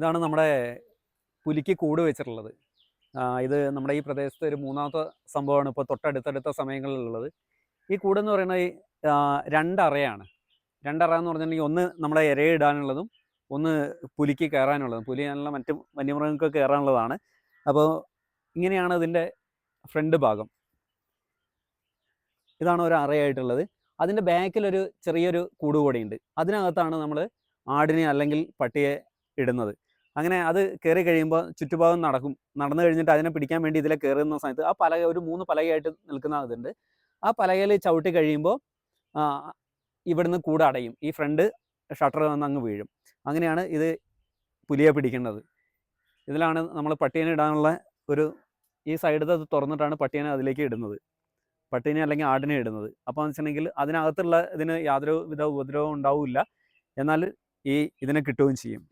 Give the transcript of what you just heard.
ഇതാണ് നമ്മുടെ പുലിക്ക് കൂട് വെച്ചിട്ടുള്ളത്. ഇത് നമ്മുടെ ഈ പ്രദേശത്ത് ഒരു മൂന്നാമത്തെ സംഭവമാണ് ഇപ്പോൾ തൊട്ടടുത്തടുത്ത സമയങ്ങളിലുള്ളത്. ഈ കൂടെന്ന് പറയുന്നത് രണ്ടറയാണ്. രണ്ടറ എന്ന് പറഞ്ഞിട്ടുണ്ടെങ്കിൽ ഒന്ന് നമ്മുടെ ഇരയെ ഇടാനുള്ളതും ഒന്ന് പുലിക്ക് കയറാനുള്ളതും. പുലി നല്ല മറ്റു വന്യമൃഗങ്ങൾക്ക് കയറാനുള്ളതാണ്. അപ്പോൾ ഇങ്ങനെയാണ് ഇതിന്റെ ഫ്രണ്ട് ഭാഗം. ഇതാണ് ഒരു അറയായിട്ടുള്ളത്. അതിന്റെ ബാക്കിലൊരു ചെറിയൊരു കൂട് കൂടെയുണ്ട് അതിനകത്താണ് നമ്മൾ ആടിനെ അല്ലെങ്കിൽ പട്ടിയെ ഇടുന്നത്. അങ്ങനെ അത് കയറി കഴിയുമ്പോൾ ചുറ്റുഭാഗം നടക്കും. നടന്നു കഴിഞ്ഞിട്ട് അതിനെ പിടിക്കാൻ വേണ്ടി ഇതിലെ കയറുന്ന സമയത്ത് ആ പലക ഒരു മൂന്ന് പലകയായിട്ട് നിൽക്കുന്ന ഇതുണ്ട്. ആ പലകയിൽ ചവിട്ടി കഴിയുമ്പോൾ ഇവിടുന്ന് കൂടെ അടയും. ഈ ഫ്രണ്ട് ഷട്ടർ വന്ന് അങ്ങ് വീഴും. അങ്ങനെയാണ് ഇത് പുലിയെ പിടിക്കേണ്ടത് ഇതിലാണ് നമ്മൾ പട്ടീനെ ഇടാനുള്ള ഒരു ഈ സൈഡിൽ അത് തുറന്നിട്ടാണ് പട്ടീനെ അതിലേക്ക് ഇടുന്നത്. പട്ടീനെ അല്ലെങ്കിൽ ആടിനെ ഇടുന്നത്. അപ്പോൾ എന്ന് വെച്ചിട്ടുണ്ടെങ്കിൽ അതിനകത്തുള്ള ഇതിന് യാതൊരു വിധ ഉപദ്രവവും ഉണ്ടാവില്ല. എന്നാൽ ഈ ഇതിനെ കിട്ടുകയും ചെയ്യും.